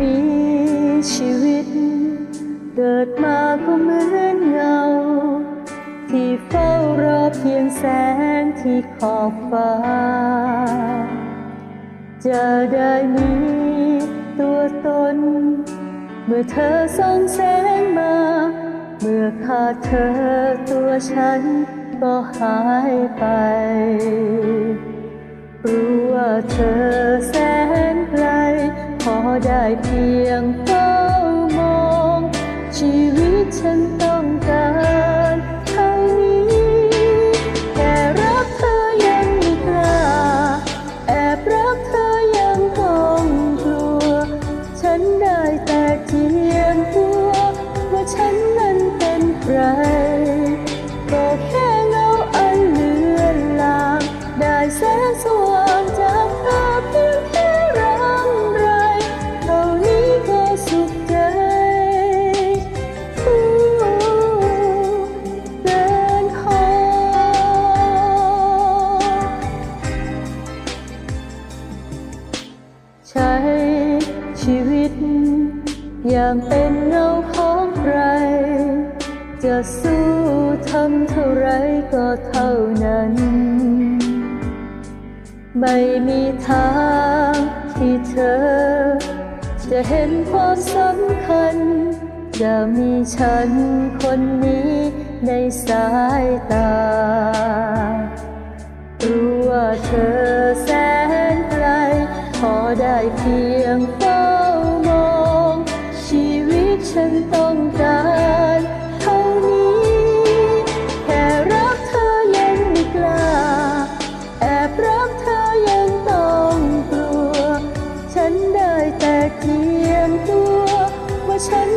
มีชีวิต เกิดมาก็เหมือนเงา ที่เฝ้ารอเพียงแสงที่ขอบฟ้า จะได้มีตัวตน เมื่อเธอส่องแสงมา เมื่อขาดเธอตัวฉันก็หายไป รู้ว่าเธอแสง เพียงเฝ้ามอง ชีวิตฉันต้องการเท่านี้แค่รักเธอยังไม่กล้า แอบรักเธอยังต้องกลัว ฉันได้แต่เทียมตัวว่าฉันนั้นเป็นใครก็แค่เงาอันเลือนลาง ได้แสงสว่างจากเธอ อย่างเป็นเงาของใคร จะสู้ทำเท่าไรก็เท่านั้น ไม่มีทางที่เธอ จะเห็นความสำคัญ จะมีฉันคนนี้ในสายตา รู้ว่าเธอแสนไกลพอได้เพียงเฝ้า ฉันต้องการเท่านี้ แค่รักเธอยังไม่กล้า แอบรักเธอยังต้องกลัว ฉันได้แต่เทียมตัวว่าฉัน